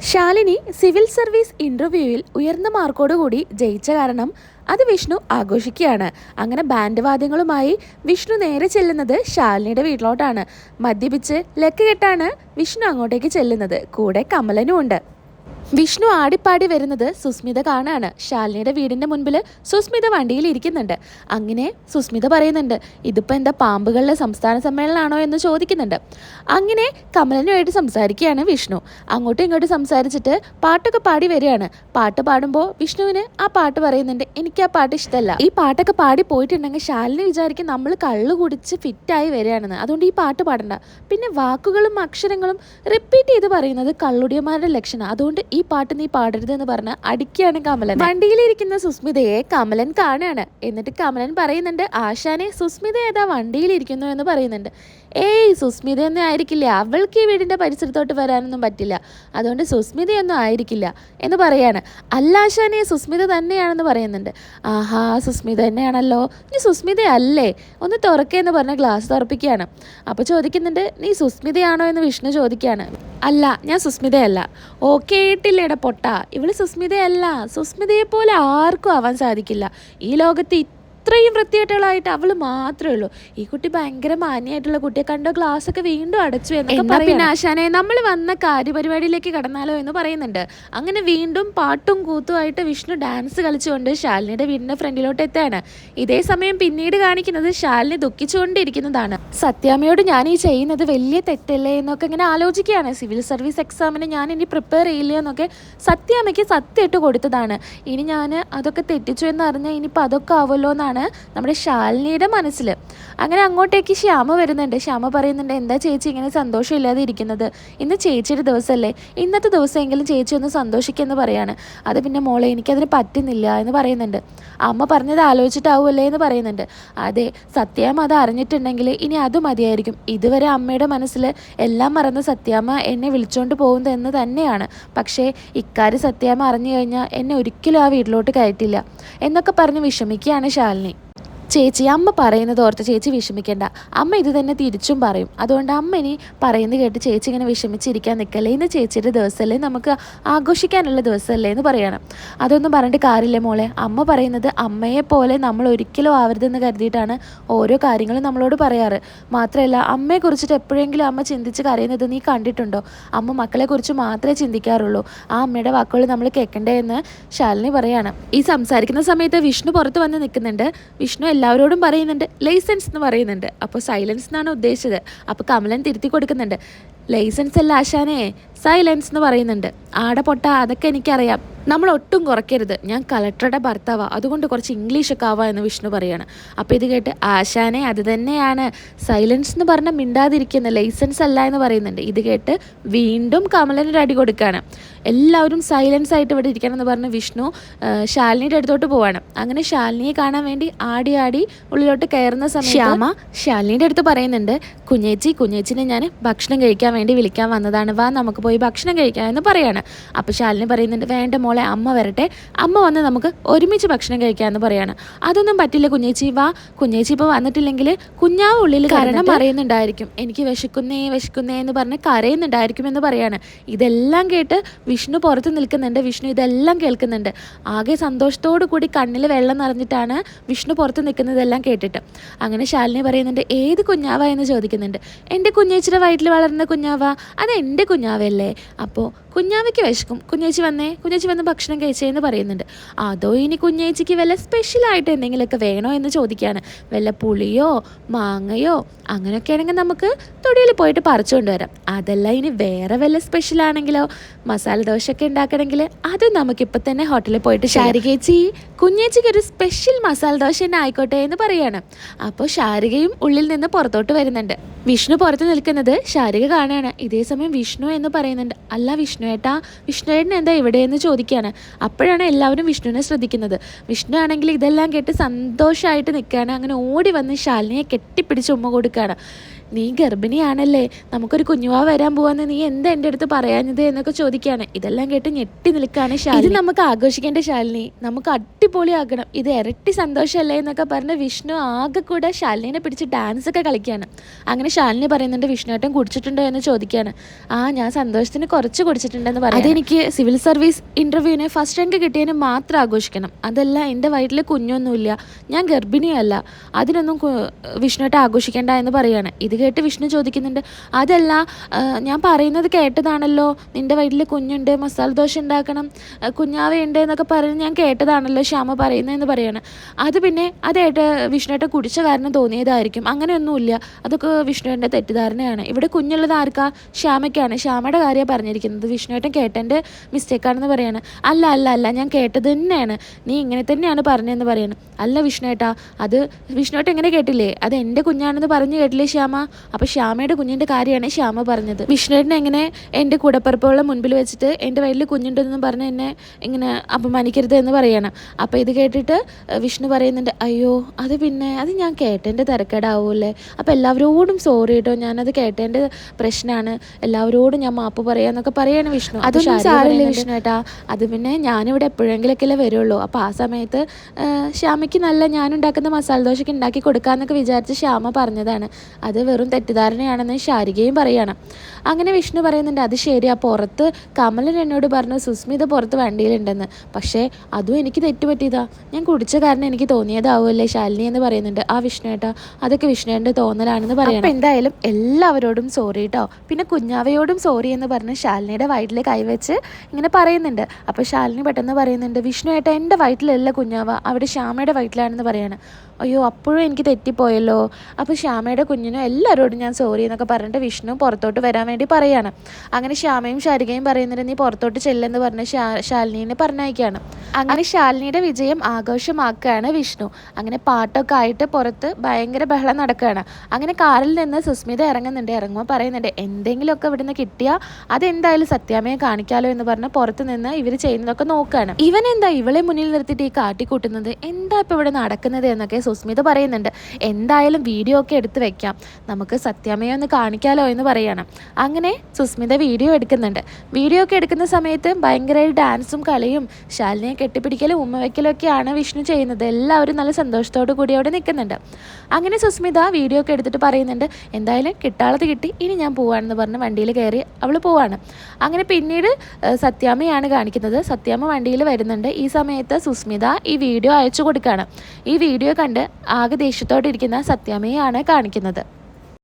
Shalini civil service ഇന്റർവ്യൂവിൽ ഉയർന്ന മാർക്കോടുകൂടി ജയിച്ച കാരണം അത് വിഷ്ണു ആഘോഷിക്കുകയാണ്. അങ്ങനെ ബാൻഡ് വാദ്യങ്ങളുമായി വിഷ്ണു നേരെ ചെല്ലുന്നത് ശാലിനിയുടെ വീട്ടിലോട്ടാണ്. മദ്യപിച്ച് ലക്ക് കെട്ടാണ് വിഷ്ണു അങ്ങോട്ടേക്ക് ചെല്ലുന്നത്. കൂടെ കമലനും ഉണ്ട് വിഷ്ണു ആടിപ്പാടി വരുന്നത് സുസ്മിത കാണാണ്. ശാലിനിയുടെ വീടിന്റെ മുൻപിൽ സുസ്മിത വണ്ടിയിൽ ഇരിക്കുന്നുണ്ട്. അങ്ങനെ സുസ്മിത പറയുന്നുണ്ട് ഇതിപ്പോൾ എന്താ പാമ്പുകളുടെ സംസ്ഥാന സമ്മേളനമാണോ എന്ന് ചോദിക്കുന്നുണ്ട്. അങ്ങനെ കമലനുമായിട്ട് സംസാരിക്കുകയാണ് വിഷ്ണു. അങ്ങോട്ടും ഇങ്ങോട്ടും സംസാരിച്ചിട്ട് പാട്ടൊക്കെ പാടി വരികയാണ്. പാട്ട് പാടുമ്പോൾ വിഷ്ണുവിന് ആ പാട്ട് പറയുന്നുണ്ട് എനിക്ക് ആ പാട്ട് ഇഷ്ടമല്ല ഈ പാട്ടൊക്കെ പാടി പോയിട്ടുണ്ടെങ്കിൽ ശാലിനി വിചാരിക്കും നമ്മൾ കള്ളു കുടിച്ച് ഫിറ്റായി വരികയാണെന്ന്. അതുകൊണ്ട് ഈ പാട്ട് പാടണ്ട. പിന്നെ വാക്കുകളും അക്ഷരങ്ങളും റിപ്പീറ്റ് ചെയ്ത് പറയുന്നത് കള്ളുടിയന്മാരുടെ ലക്ഷണം. അതുകൊണ്ട് ഈ പാട്ട് നീ പാടരുത് എന്ന് പറഞ്ഞ് അടിക്കുകയാണ് കമലൻ വണ്ടിയിലിരിക്കുന്ന സുസ്മിതയെ കമലൻ കാണുകയാണ് എന്നിട്ട് കമലൻ പറയുന്നുണ്ട് ആശാനെ സുസ്മിത ഏതാ വണ്ടിയിലിരിക്കുന്നു എന്ന് പറയുന്നുണ്ട്. ഏയ് സുസ്മിത ഒന്നും ആയിരിക്കില്ല. അവൾക്ക് ഈ വീടിന്റെ പരിസരത്തോട്ട് വരാനൊന്നും പറ്റില്ല. അതുകൊണ്ട് സുസ്മിതയൊന്നും ആയിരിക്കില്ല എന്ന് പറയാണ്. അല്ല ആശാനെ സുസ്മിത തന്നെയാണെന്ന് പറയുന്നുണ്ട്. ആഹാ സുസ്മിത തന്നെയാണല്ലോ. നീ സുസ്മിത അല്ലേ ഒന്ന് തുറക്കേന്ന് പറഞ്ഞ ഗ്ലാസ് തുറപ്പിക്കുകയാണ്. അപ്പോൾ ചോദിക്കുന്നുണ്ട് നീ സുസ്മിതയാണോ? എന്ന് വിഷ്ണു ചോദിക്കുകയാണ്. അല്ല ഞാൻ സുസ്മിതയല്ല. ഓ കേട്ടില്ലേടാ പൊട്ട. ഇവൾ സുസ്മിതയല്ല. സുസ്മിതയെ പോലെ ആർക്കും ആവാൻ സാധിക്കില്ല. ഈ ലോകത്ത് ഇത്രയും വൃത്തികെട്ടകളായിട്ട് അവൾ മാത്രമേ ഉള്ളൂ. ഈ കുട്ടി ഭയങ്കര മാന്യമായിട്ടുള്ള കുട്ടിയെ കണ്ടോ ഗ്ലാസ് ഒക്കെ വീണ്ടും അടച്ചു എന്നൊക്കെ പിന്നെ ആശാനെ നമ്മൾ വന്ന കാര്യപരിപാടിയിലേക്ക് കടന്നാലോ എന്ന് പറയുന്നുണ്ട്. അങ്ങനെ വീണ്ടും പാട്ടും കൂത്തുമായിട്ട് വിഷ്ണു ഡാൻസ് കളിച്ചുകൊണ്ട് ശാലിനിയുടെ വീടിന്റെ ഫ്രണ്ടിലോട്ട് എത്താണ് ഇതേ സമയം പിന്നീട് കാണിക്കുന്നത് ശാലിനി ദുഃഖിച്ചുകൊണ്ടിരിക്കുന്നതാണ്. സത്യാമ്മയോട് ഞാൻ ഈ ചെയ്യുന്നത് വലിയ തെറ്റല്ലേ എന്നൊക്കെ ഇങ്ങനെ ആലോചിക്കുകയാണ്. സിവിൽ സർവീസ് എക്സാമിന് ഞാൻ ഇനി പ്രിപ്പയർ ചെയ്യില്ല എന്നൊക്കെ സത്യാമ്മയ്ക്ക് സത്യമായിട്ട് കൊടുത്തതാണ്. ഇനി ഞാൻ അതൊക്കെ തെറ്റിച്ചു എന്നറിഞ്ഞാൽ ഇനിയിപ്പോൾ അതൊക്കെ ആവുമല്ലോ എന്നാണ് നമ്മുടെ ശാലിനിയുടെ മനസ്സിൽ അങ്ങനെ അങ്ങോട്ടേക്ക് ശ്യാമ വരുന്നുണ്ട്. ശ്യാമ പറയുന്നുണ്ട് എന്താ ചേച്ചി ഇങ്ങനെ സന്തോഷമില്ലാതെ ഇരിക്കുന്നത് ഇന്ന് ചേച്ചിയുടെ ദിവസമല്ലേ ഇന്നത്തെ ദിവസമെങ്കിലും ചേച്ചി ഒന്ന് സന്തോഷിക്കുമെന്ന് പറയാണ്. അത് പിന്നെ മോളെ എനിക്കതിന് പറ്റുന്നില്ല എന്ന് പറയുന്നുണ്ട്. അമ്മ പറഞ്ഞത് ആലോചിച്ചിട്ടാവുമല്ലേ എന്ന് പറയുന്നുണ്ട്. അതെ സത്യാമ്മ അത് അറിഞ്ഞിട്ടുണ്ടെങ്കിൽ ഇനി അത് മതിയായിരിക്കും. ഇതുവരെ അമ്മയുടെ മനസ്സിൽ എല്ലാം മറന്ന് സത്യാമ്മ എന്നെ വിളിച്ചുകൊണ്ട് പോകുന്നത് എന്ന് തന്നെയാണ്. പക്ഷേ ഇക്കാര്യം സത്യാമ്മ അറിഞ്ഞു കഴിഞ്ഞാൽ എന്നെ ഒരിക്കലും ആ വീട്ടിലോട്ട് കയറ്റില്ല എന്നൊക്കെ പറഞ്ഞ് വിഷമിക്കുകയാണ് ശാലിനി. ചേച്ചി അമ്മ പറയുന്നത് ഓർത്ത് ചേച്ചി വിഷമിക്കേണ്ട. അമ്മ ഇത് തന്നെ തിരിച്ചും പറയും. അതുകൊണ്ട് അമ്മ ഇനി പറയുന്നത് കേട്ട് ചേച്ചി ഇങ്ങനെ വിഷമിച്ചിരിക്കാൻ നിൽക്കല്ലേ ഇന്ന് ചേച്ചിയുടെ ദിവസമല്ലേ നമുക്ക് ആഘോഷിക്കാനുള്ള ദിവസമല്ലേ എന്ന് പറയണം. അതൊന്നും പറഞ്ഞിട്ട് കാര്യമില്ല മോളെ. അമ്മ പറയുന്നത് അമ്മയെ പോലെ നമ്മൾ ഒരിക്കലും ആവരുതെന്ന് കരുതിയിട്ടാണ് ഓരോ കാര്യങ്ങളും നമ്മളോട് പറയാറ്. മാത്രമല്ല അമ്മയെ കുറിച്ചിട്ട് എപ്പോഴെങ്കിലും അമ്മ ചിന്തിച്ച് കരയുന്നത് നീ കണ്ടിട്ടുണ്ടോ? അമ്മ മക്കളെക്കുറിച്ച് മാത്രമേ ചിന്തിക്കാറുള്ളൂ. ആ അമ്മയുടെ വാക്കുകൾ നമ്മൾ കേൾക്കണ്ടേ എന്ന് ശാലിനി പറയാണ്. ഈ സംസാരിക്കുന്ന സമയത്ത് വിഷ്ണു പുറത്ത് വന്ന് നിൽക്കുന്നുണ്ട്. വിഷ്ണു എല്ലാവരോടും പറയുന്നുണ്ട്. ലൈസൻസ് എന്ന് പറയുന്നുണ്ട്. അപ്പോൾ സൈലൻസ് എന്നാണ് ഉദ്ദേശിച്ചത്. അപ്പോൾ കമലൻ തിരുത്തി കൊടുക്കുന്നുണ്ട്. ലൈസൻസ് അല്ല ആശാനേ. സൈലൻസ് എന്ന് പറയുന്നുണ്ട്. ആടെ പൊട്ട അതൊക്കെ എനിക്കറിയാം. നമ്മൾ ഒട്ടും കുറയ്ക്കരുത്. ഞാൻ കളക്ടറുടെ ഭർത്താവാ. അതുകൊണ്ട് കുറച്ച് ഇംഗ്ലീഷൊക്കെ ആവാ എന്ന് വിഷ്ണു പറയാണ്. അപ്പോൾ ഇത് കേട്ട് ആശാനെ അത് തന്നെയാണ്. സൈലൻസ് എന്ന് പറഞ്ഞാൽ മിണ്ടാതിരിക്കുന്ന ലൈസൻസ് അല്ല എന്ന് പറയുന്നുണ്ട്. ഇത് കേട്ട് വീണ്ടും കമലനൊരു അടി കൊടുക്കുകയാണ് എല്ലാവരും സൈലൻസ് ആയിട്ട് ഇവിടെ ഇരിക്കണം എന്ന് പറഞ്ഞ് വിഷ്ണു ശാലിനിയുടെ അടുത്തോട്ട് പോവാണ്. അങ്ങനെ ശാലിനിയെ കാണാൻ വേണ്ടി ആടി ആടി ഉള്ളിലോട്ട് കയറുന്ന സമയത്ത് ശ്യാമ ശാലിനിയുടെ അടുത്ത് പറയുന്നുണ്ട് കുഞ്ഞേച്ചി കുഞ്ഞേച്ചിനെ ഞാൻ ഭക്ഷണം കഴിക്കാൻ വേണ്ടി വിളിക്കാൻ വന്നതാണ്. വാ നമുക്ക് പോയി ഭക്ഷണം കഴിക്കാം എന്ന് പറയാണ്. അപ്പോൾ ശാലിനി പറയുന്നുണ്ട് വേണ്ട മോളെ അമ്മ വരട്ടെ. അമ്മ വന്ന് നമുക്ക് ഒരുമിച്ച് ഭക്ഷണം കഴിക്കാമെന്ന് പറയാണ്. അതൊന്നും പറ്റില്ല കുഞ്ഞേച്ചി വാ. കുഞ്ഞേച്ചി ഇപ്പോൾ വന്നിട്ടില്ലെങ്കിൽ കുഞ്ഞാവ് ഉള്ളിൽ കരണം പറയുന്നുണ്ടായിരിക്കും എനിക്ക് വിശക്കുന്നേ വിശക്കുന്നേ എന്ന് പറഞ്ഞ് കരയുന്നുണ്ടായിരിക്കും എന്ന് പറയാണ്. ഇതെല്ലാം കേട്ട് വിഷ്ണു പുറത്ത് നിൽക്കുന്നുണ്ട്. വിഷ്ണു ഇതെല്ലാം കേൾക്കുന്നുണ്ട്. ആകെ സന്തോഷത്തോടു കൂടി കണ്ണിൽ വെള്ളം നിറഞ്ഞിട്ടാണ് വിഷ്ണു പുറത്ത് നിൽക്കുന്നതെല്ലാം കേട്ടിട്ട്. അങ്ങനെ ശാലിനി പറയുന്നുണ്ട് ഏത് കുഞ്ഞാവ? എന്ന് ചോദിക്കുന്നുണ്ട്. എന്റെ കുഞ്ഞേച്ചിയുടെ വയറ്റിൽ വളർന്ന കുഞ്ഞാവ. അത് എന്റെ കുഞ്ഞാവല്ലേ അപ്പോൾ കുഞ്ഞാവയ്ക്ക് വിശക്കും. കുഞ്ഞേച്ചി വന്നേ? കുഞ്ഞേച്ചി വന്ന് ഭക്ഷണം കഴിച്ചേ എന്ന് പറയുന്നുണ്ട്. അതോ ഇനി കുഞ്ഞേച്ചിക്ക് വല്ല സ്പെഷ്യലായിട്ട് എന്തെങ്കിലുമൊക്കെ വേണോ എന്ന് ചോദിക്കുകയാണ് വല്ല പുളിയോ മാങ്ങയോ അങ്ങനെയൊക്കെ ആണെങ്കിൽ നമുക്ക് തൊടിയിൽ പോയിട്ട് പറിച്ചു കൊണ്ടുവരാം. അതല്ല ഇനി വേറെ വല്ല സ്പെഷ്യൽ ആണെങ്കിലോ? മസാല ദോശയൊക്കെ ഉണ്ടാക്കണമെങ്കിൽ അത് നമുക്കിപ്പോൾ തന്നെ ഹോട്ടലിൽ പോയിട്ട് ഷാരികേച്ചി കുഞ്ഞേച്ചിക്ക് ഒരു സ്പെഷ്യൽ മസാല ദോശ തന്നെ ആയിക്കോട്ടെ എന്ന് പറയാണ്. അപ്പോൾ ഷാരികയും ഉള്ളിൽ നിന്ന് പുറത്തോട്ട് വരുന്നുണ്ട്. വിഷ്ണു പുറത്ത് നിൽക്കുന്നത് ശാരിക കാണുകയാണ് ഇതേ സമയം വിഷ്ണു എന്ന് പറയുന്നുണ്ട്. അല്ല വിഷ്ണു ഏട്ടാ വിഷ്ണു ഏട്ടൻ എന്താ ഇവിടെ എന്ന് ചോദിക്കുകയാണ് അപ്പോഴാണ് എല്ലാവരും വിഷ്ണുവിനെ ശ്രദ്ധിക്കുന്നത്. വിഷ്ണു ആണെങ്കിൽ ഇതെല്ലാം കേട്ട് സന്തോഷമായിട്ട് നിൽക്കുകയാണ്. അങ്ങനെ ഓടി വന്ന് ശാലിനിയെ കെട്ടിപ്പിടിച്ച് ഉമ്മ കൊടുക്കുകയാണ്. നീ ഗർഭിണിയാണല്ലേ നമുക്കൊരു കുഞ്ഞുവാ വരാൻ പോവാന്ന് നീ എന്താ എന്റെ അടുത്ത് പറയാഞ്ഞത് എന്നൊക്കെ ചോദിക്കുകയാണ്. ഇതെല്ലാം കേട്ട് ഞെട്ടി നിൽക്കുകയാണ് ശാലിനി. നമുക്ക് ആഘോഷിക്കേണ്ട ശാലിനി. നമുക്ക് അടിപൊളിയാക്കണം ഇത് ഇരട്ടി സന്തോഷമല്ലേ എന്നൊക്കെ പറഞ്ഞ് വിഷ്ണു ആകെ കൂടെ ശാലിനിനെ പിടിച്ച് ഡാൻസ് ഒക്കെ കളിക്കുകയാണ്. അങ്ങനെ ശാലിനി പറയുന്നുണ്ട് വിഷ്ണുവേട്ടൻ കുടിച്ചിട്ടുണ്ടോ? എന്ന് ചോദിക്കുകയാണ്. ആ ഞാൻ സന്തോഷത്തിന് കുറച്ച് കുടിച്ചിട്ടുണ്ടെന്ന് പറയാം. അതെനിക്ക് സിവിൽ സർവീസ് ഇന്റർവ്യൂവിന് ഫസ്റ്റ് റാങ്ക് കിട്ടിയതിന് മാത്രം ആഘോഷിക്കണം. അതല്ല എന്റെ വയറ്റിൽ കുഞ്ഞൊന്നുമില്ല. ഞാൻ ഗർഭിണിയല്ല. അതിനൊന്നും വിഷ്ണുവേട്ടൻ ആഘോഷിക്കേണ്ട എന്ന് പറയാണ്. ഇത് കേട്ട് വിഷ്ണു ചോദിക്കുന്നുണ്ട് അതല്ല ഞാൻ പറയുന്നത് കേട്ടതാണല്ലോ. നിന്റെ വീട്ടിൽ കുഞ്ഞുണ്ട് മസാല ദോശ ഉണ്ടാക്കണം. കുഞ്ഞാവയുണ്ട് എന്നൊക്കെ പറഞ്ഞ് ഞാൻ കേട്ടതാണല്ലോ ശ്യാമ പറയുന്നതെന്ന് പറയാണ്. അത് പിന്നെ അതേട്ട വിഷ്ണുവേട്ട കുടിച്ച കാരണം തോന്നിയതായിരിക്കും. അങ്ങനെയൊന്നുമില്ല. അതൊക്കെ വിഷ്ണുവിന്റെ തെറ്റിദ്ധാരണയാണ്. ഇവിടെ കുഞ്ഞുള്ളത് ആർക്കാ? ശ്യാമയ്ക്കാണ്. ശ്യാമയുടെ കാര്യമാണ് പറഞ്ഞിരിക്കുന്നത് വിഷ്ണുവേട്ടൻ കേട്ടന്റെ മിസ്റ്റേക്കാണെന്ന് പറയാണ്. അല്ല അല്ല അല്ല ഞാൻ കേട്ടത് തന്നെയാണ്. നീ ഇങ്ങനെ തന്നെയാണ് പറഞ്ഞതെന്ന് പറയാണ്. അല്ല വിഷ്ണുവേട്ടാ അത് വിഷ്ണുവേട്ടൻ എങ്ങനെ കേട്ടില്ലേ? അത് എന്റെ കുഞ്ഞാണെന്ന് പറഞ്ഞു കേട്ടില്ലേ ശ്യാമ? അപ്പോൾ ശ്യാമയുടെ കുഞ്ഞിന്റെ കാര്യമാണ് ശ്യാമ പറഞ്ഞത്. വിഷ്ണുവേട്ടൻ എങ്ങനെ എന്റെ കൂടപ്പറപ്പുകളെ മുൻപിൽ വെച്ചിട്ട് എന്റെ വയലിൽ കുഞ്ഞുണ്ടെന്ന് പറഞ്ഞ് എന്നെ ഇങ്ങനെ അപമാനിക്കരുത് എന്ന് പറയണം. അപ്പോൾ ഇത് കേട്ടിട്ട് വിഷ്ണു പറയുന്നുണ്ട് അയ്യോ അത് പിന്നെ അത് ഞാൻ കേട്ടേന്റെ തിരക്കേടാവൂല്ലേ? അപ്പോൾ എല്ലാവരോടും സോറി കേട്ടോ ഞാനത് കേട്ടേന്റെ പ്രശ്നമാണ് എല്ലാവരോടും ഞാൻ മാപ്പ് പറയാന്നൊക്കെ പറയാണ് വിഷ്ണു. അത് സാറില്ല വിഷ്ണു ഏട്ടാ അത് പിന്നെ ഞാനിവിടെ എപ്പോഴെങ്കിലൊക്കെയല്ലേ വരുള്ളൂ. അപ്പോൾ ആ സമയത്ത് ശ്യാമയ്ക്ക് നല്ല ഞാനുണ്ടാക്കുന്ന മസാല ദോശയ്ക്ക് ഉണ്ടാക്കി കൊടുക്കാമെന്നൊക്കെ വിചാരിച്ച് ശ്യാമ പറഞ്ഞതാണ്. അത് വെറും തെറ്റിദ്ധാരണയാണെന്ന് ശാരികയും പറയുകയാണ് അങ്ങനെ വിഷ്ണു പറയുന്നുണ്ട് അത് ശരിയാ പുറത്ത് കമലൻ എന്നോട് പറഞ്ഞു സുസ്മിത പുറത്ത് വണ്ടിയിലുണ്ടെന്ന്. പക്ഷേ അതും എനിക്ക് തെറ്റുപറ്റിയതാ. ഞാൻ കുടിച്ച കാരണം എനിക്ക് തോന്നിയതാവുമല്ലേ ശാലിനി എന്ന് പറയുന്നുണ്ട്. ആ വിഷ്ണു ഏട്ടാ അതൊക്കെ വിഷ്ണുവിന്റെ തോന്നലാണെന്ന് പറയണം. അപ്പം എന്തായാലും എല്ലാവരോടും സോറി കേട്ടോ പിന്നെ കുഞ്ഞാവയോടും സോറി എന്ന് പറഞ്ഞ് ശാലിനിയുടെ വയറ്റിൽ കൈവച്ച് ഇങ്ങനെ പറയുന്നുണ്ട്. അപ്പോൾ ശാലിനി പെട്ടെന്ന് പറയുന്നുണ്ട് വിഷ്ണു ഏട്ടാ എന്റെ വയറ്റിലല്ല കുഞ്ഞാവ. അവിടെ ശ്യാമയുടെ വയറ്റിലാണെന്ന് പറയാണ്. അയ്യോ അപ്പോഴും എനിക്ക് തെറ്റിപ്പോയല്ലോ. അപ്പോൾ ശ്യാമയുടെ കുഞ്ഞിനും എല്ലാവരോടും ഞാൻ സോറി എന്നൊക്കെ പറഞ്ഞിട്ട് വിഷ്ണു പുറത്തോട്ട് വരാൻ വേണ്ടി പറയാണ്. അങ്ങനെ ശ്യാമയും ശാരികയും പറയുന്നുണ്ട് നീ പുറത്തോട്ട് ചെല്ലെന്ന് പറഞ്ഞ് ശാ ശാലിനീനെ പറഞ്ഞയക്കുകയാണ് അങ്ങനെ ശാലിനിയുടെ വിജയം ആഘോഷമാക്കുകയാണ് വിഷ്ണു. അങ്ങനെ പാട്ടൊക്കെ ആയിട്ട് പുറത്ത് ഭയങ്കര ബഹളം നടക്കുകയാണ്. അങ്ങനെ കാറിൽ നിന്ന് സുസ്മിത ഇറങ്ങുന്നുണ്ട്. ഇറങ്ങുമ്പോൾ പറയുന്നുണ്ട് എന്തെങ്കിലുമൊക്കെ ഇവിടുന്ന് കിട്ടിയാൽ അതെന്തായാലും സത്യാമയെ കാണിക്കാലോ എന്ന് പറഞ്ഞ് പുറത്ത് നിന്ന് ഇവർ ചെയ്യുന്നതൊക്കെ നോക്കുകയാണ്. ഇവൻ എന്താ ഇവളെ മുന്നിൽ നിർത്തിയിട്ട് ഈ കാട്ടിക്കൂട്ടുന്നത്? എന്താ ഇപ്പോൾ ഇവിടെ നടക്കുന്നത് എന്നൊക്കെ സുസ്മിത പറയുന്നുണ്ട് എന്തായാലും വീഡിയോ ഒക്കെ എടുത്ത് വെക്കാം. നമുക്ക് സത്യാമയെ ഒന്ന് കാണിക്കാലോ എന്ന് പറയണം. അങ്ങനെ സുസ്മിത വീഡിയോ എടുക്കുന്നുണ്ട്. വീഡിയോ ഒക്കെ എടുക്കുന്ന സമയത്ത് ഭയങ്കര ഡാൻസും കളിയും ശാലിനിയെ കെട്ടിപ്പിടിക്കലും ഉമ്മ വയ്ക്കലും ഒക്കെയാണ് വിഷ്ണു ചെയ്യുന്നത്. എല്ലാവരും നല്ല സന്തോഷത്തോടു കൂടി അവിടെ നിൽക്കുന്നുണ്ട്. അങ്ങനെ സുസ്മിത വീഡിയോ ഒക്കെ എടുത്തിട്ട് പറയുന്നുണ്ട് എന്തായാലും കിട്ടാളത് കിട്ടി ഇനി ഞാൻ പോവാണെന്ന് പറഞ്ഞ് വണ്ടിയിൽ കയറി അവൾ പോവാണ്. അങ്ങനെ പിന്നീട് സത്യാമ്മയാണ് കാണിക്കുന്നത്. സത്യാമ്മ വണ്ടിയിൽ വരുന്നുണ്ട്. ഈ സമയത്ത് സുസ്മിത ഈ വീഡിയോ അയച്ചു കൊടുക്കുകയാണ് ഈ വീഡിയോ കണ്ട് ആകെ ദേഷ്യത്തോടെ ഇരിക്കുന്ന സത്യാമ്മയാണ് കാണിക്കുന്നത്.